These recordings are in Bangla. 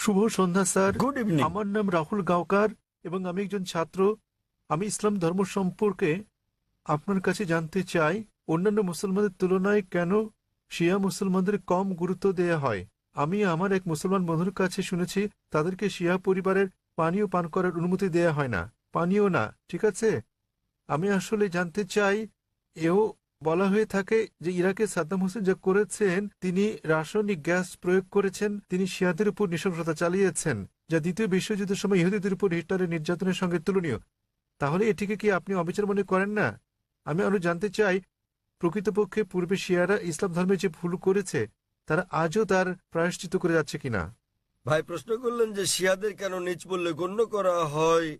শুভ সন্ধ্যা স্যার। গুড ইভিনিং আমার নাম রাহুল গাওকার এবং আমি একজন ছাত্র। আমি ইসলাম ধর্ম সম্পর্কে আপনার কাছে জানতে চাই অন্যান্য মুসলমানদের তুলনায় কেন শিয়া মুসলমানদের কম গুরুত্ব দেয়া হয়? আমি আমার এক মুসলমান বন্ধুর কাছে শুনেছি তাদেরকে শিয়া পরিবারের পানীয় পান করার অনুমতি দেয়া হয় না। পানীয় না ঠিক আছে? আমি আসলে জানতে চাই এও বলা হয়ে থাকে যে ইরাকে সাদ্দাম হোসেন যা করেছেন, তিনি রাসায়নিক গ্যাস প্রয়োগ করেছেন, তিনি শিয়াদের উপর নৃশংসতা চালিয়েছেন, যা দ্বিতীয় বিশ্বযুদ্ধের সময় ইহুদিদের উপর হিটলারের নির্যাতনের সঙ্গে তুলনীয়। তাহলে এটিকে কি আপনি অবিচার মনে করেন না? আমি আরও জানতে চাই, প্রকৃতপক্ষে পূর্বে শিয়ারা ইসলাম ধর্মে যে ভুল করেছে, তারা আজও তার প্রায়শ্চিত করে যাচ্ছে কিনা? ভাই, প্রশ্ন করলেন যে শিয়াদের কেন নিচ বললে গণ্য করা হয়?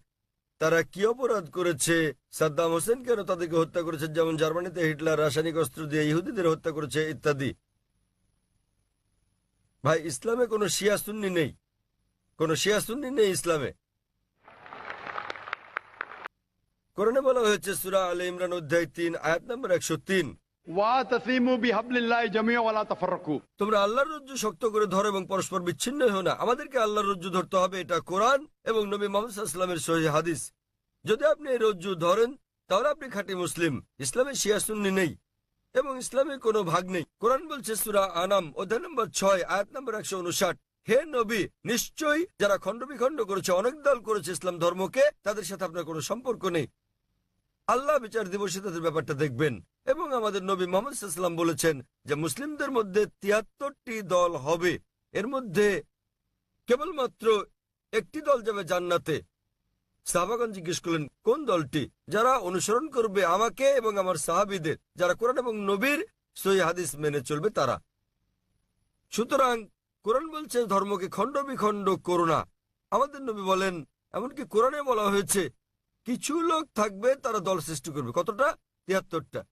তারা কি অপরাধ করেছে? সাদ্দাম হোসেন কেন তাদেরকে হত্যা করেছে? যেমন জার্মানিতে হিটলার রাসায়নিক অস্ত্র দিয়ে ইহুদিদের হত্যা করেছে, ইত্যাদি। ভাই, ইসলামে কোনো শিয়াসুন্নি নেই। কোনো শিয়াসুন্নি নেই ইসলামে। কোরআনে বলা হয়েছে, সুরা আলী ইমরান অধ্যায় তিন, আয়াত নম্বর একশো তিন। তোমরা আল্লাহর রজ্জু শক্ত করে ধরো এবং পরস্পর বিচ্ছিন্ন না। আমাদেরকে আল্লাহর রজ্জু ধরতে হবে, এটা কোরআন এবং নবী মোহাম্মদ সাল্লামের সহি হাদিস। যদি আপনি এই রজ্জু ধরেন, তাহলে আপনি মুসলিম। ইসলামে শিয়া সুন্নি নেই এবং কোনো ভাগ নেই। কোরআন বলছে সুরা আনাম, অধ্যায় নম্বর ছয়, আয়াত নম্বর একশো উনষাট। হে নবী, নিশ্চয়ই যারা খণ্ড বিখণ্ড করেছে, অনেক দল করেছে ইসলাম ধর্মকে, তাদের সাথে আপনার কোনো সম্পর্ক নেই। আল্লাহ বিচার দিবসে তাদের ব্যাপারটা দেখবেন। এবং আমাদের নবী মোহাম্মদ বলেছেন যে মুসলিমদের মধ্যে তিয়াত্তরটি দল হবে। এর মধ্যে কেবলমাত্র একটি দল যাবে জান্নাতে। সাহাবাগঞ্জ জিজ্ঞেস করলেন, কোন দলটি? যারা অনুসরণ করবে আমাকে এবং আমার সাহাবিদের, যারা কোরআন এবং নবীর সই হাদিস মেনে চলবে তারা। সুতরাং কোরআন বলছে, ধর্মকে খণ্ড বিখণ্ড করো না। আমাদের নবী বলেন, এমনকি কোরআনে বলা হয়েছে, কিছু লোক থাকবে তারা দল সৃষ্টি করবে। কতটা? তিয়াত্তরটা।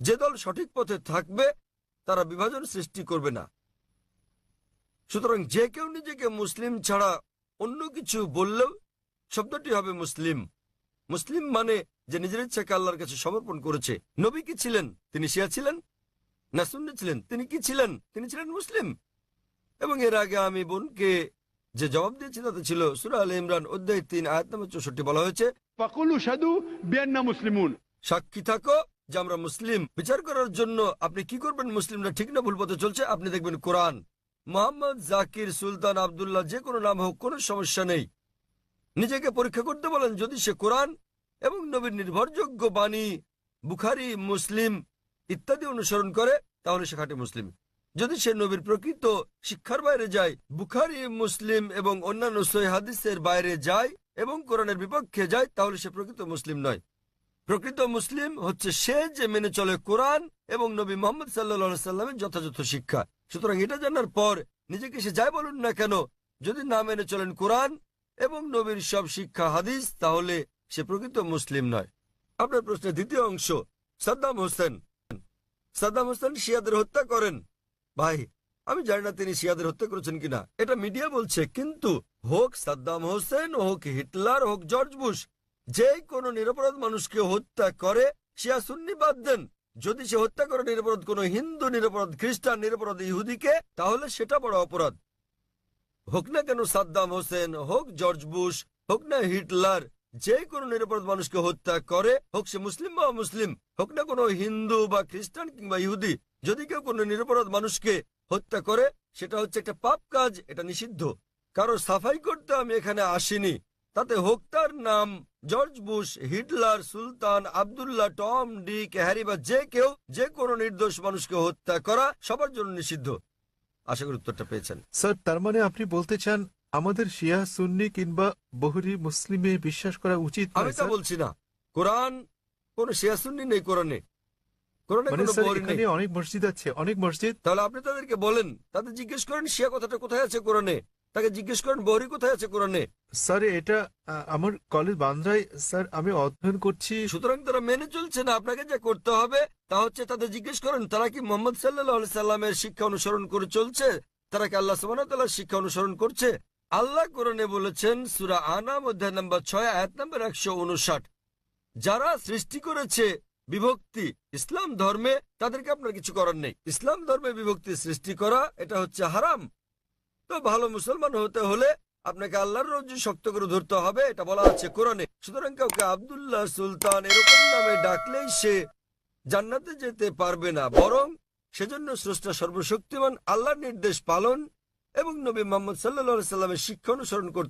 যে দল সঠিক পথে থাকবে তারা বিভাজন সৃষ্টি করবে না। সুতরাং যে কেউ নিজেকে মুসলিম ছাড়া অন্য কিছু বললেও শব্দটি হবে মুসলিম। মুসলিম মানে যে নিজের ইচ্ছাকে আল্লাহর কাছে সমর্পণ করেছে। নবী কি ছিলেন? তিনি শিয়া ছিলেন? না সুন্নি ছিলেন? তিনি কি ছিলেন? তিনি ছিলেন মুসলিম। এবং এর আগে আমি বোনকে যে জবাব দিয়েছি তাতে ছিল সুরা আল ইমরান অধ্যায় তিন আয়াত নম্বর চৌষট্টি বলা হয়েছে সাক্ষী থাকো যে আমরা মুসলিম, বিচার করার জন্য আপনি কি করবেন মুসলিমরা ঠিক না, ভুল পথে চলছে, আপনি দেখবেন কোরআন। মোহাম্মদ জাকির, সুলতান আবদুল্লাহ, যে কোনো নাম হোক, কোনো সমস্যা নেই। নিজেকে পরীক্ষা করতে বলেন, যদি সে কোরআন এবং নবীর নির্ভরযোগ্য বাণী, বুখারি, মুসলিম ইত্যাদি অনুসরণ করে, তাহলে সে খাঁটি মুসলিম। যদি সে নবীর প্রকৃত শিক্ষার বাইরে যায়, বুখারি, মুসলিম এবং অন্যান্য সহি হাদিসের বাইরে যায় এবং কোরআনের বিপক্ষে যায়, তাহলে সে প্রকৃত মুসলিম নয়। প্রকৃত মুসলিম হচ্ছে সে যে মেনে চলে কোরআন এবং নবী মোহাম্মদ সাল্লা সাল্লামের যথাযথ শিক্ষা। সুতরাং এটা জানার পর নিজেকে সে যাই বলুন না কেন, যদি না মেনে চলেন কোরআন এবং নবীর সব শিক্ষা হাদিস, তাহলে সে প্রকৃত মুসলিম নয়। আপনার প্রশ্নের দ্বিতীয় অংশ, সাদ্দাম হোসেন। সাদ্দাম হোসেন শিয়াদের হত্যা করেন। ভাই, আমি জানি না তিনি শিয়াদের হত্যা করেছেন কিনা। এটা মিডিয়া বলছে, কিন্তু হোক সাদ্দাম হোসেন, হোক হিটলার, হোক জর্জ বুশ যে কোনো নিরপরাধ মানুষকে হত্যা করে, শিয়া সুন্নি বাদ দেন। যদি সে হত্যা করে নিরপরাধ কোনো হিন্দু, নিরপরাধ খ্রিস্টান, নিরপরাধ ইহুদিকে, তাহলে সেটা বড় অপরাধ। হোক না কেন সাদ্দাম হোসেন, হোক জর্জ বুশ, হোক না হিটলার যে কোনো নিরপরাধ মানুষকে হত্যা করে, হোক সে মুসলিম বা মুসলিম হোক না কোনো হিন্দু বা খ্রিস্টান কিংবা ইহুদি, যদি কেউ কোনো নিরপরাধ মানুষকে হত্যা করে, সেটা হচ্ছে একটা পাপ কাজ, এটা নিষিদ্ধ। কারও সাফাই করতে আমি এখানে আসিনি। তাতে হোক তার নাম George Bush Hitler Sultan Abdullah Tom Dick Harry বা যে কেউ যে কোনো নির্দোষ মানুষকে হত্যা করা সবার জন্য নিষিদ্ধ। আশা করি উত্তরটা পেয়েছেন। স্যার তার মানে আপনি বলতে চান আমাদের শিয়া সুন্নি কিংবা বহুরি মুসলিমে বিশ্বাস করা উচিত আমি তা স্যার? বলছি না। কোরআন কোন শিয়া সুন্নি নেই কোরআনে। কোরআনে মানে কোনো স্যার বহরি নেই। এখানে অনেক মসজিদ আছে অনেক মসজিদ। তাহলে আপনি তাদেরকে বলেন তাদের জিজ্ঞেস করেন শিয়া কথাটা কোথায় আছে কোরআনে? তাকে জিজ্ঞেস করেন বহরি কোথায় আছে কোরআনে? স্যার এটা আমার কলেজ বান্দ্রায় স্যার আমি অধ্যয়ন করছি। সুতরাং তারা মেনে চলছে না আপনাকে যা করতে হবে তা হচ্ছে তাদের জিজ্ঞেস করেন তারা কি মোহাম্মদ সাল্লাহ সাল্লামের শিক্ষা অনুসরণ করে চলছে? তারা কি আল্লাহ সুবাহতাল্লাহ শিক্ষা অনুসরণ করছে? আল্লাহ কোরআনে বলেছেন সুরা আনাম অধ্যায় নম্বর ছয় আয়াত নম্বর একশো উনষাট যারা সৃষ্টি করেছে বিভক্তি ইসলাম ধর্মে তাদেরকে আপনার কিছু করার নেই। ইসলাম ধর্মে বিভক্তি সৃষ্টি করা এটা হচ্ছে হারাম। তো ভালো মুসলমান হতে হলে আপনাকে আল্লাহর রজ্জু শক্ত করে ধরতে হবে, এটা বলা আছে কোরআনে। সুতরাং কাউকে আবদুল্লাহ সুলতান এরকম নামে ডাকলেই সে জান্নাতে যেতে পারবে না, বরং সেজন্য স্রষ্টা সর্বশক্তিমান আল্লাহর নির্দেশ পালন এবং নবী মোহাম্মদ সাল্লা সাল্লামের শিক্ষা অনুসরণ করতে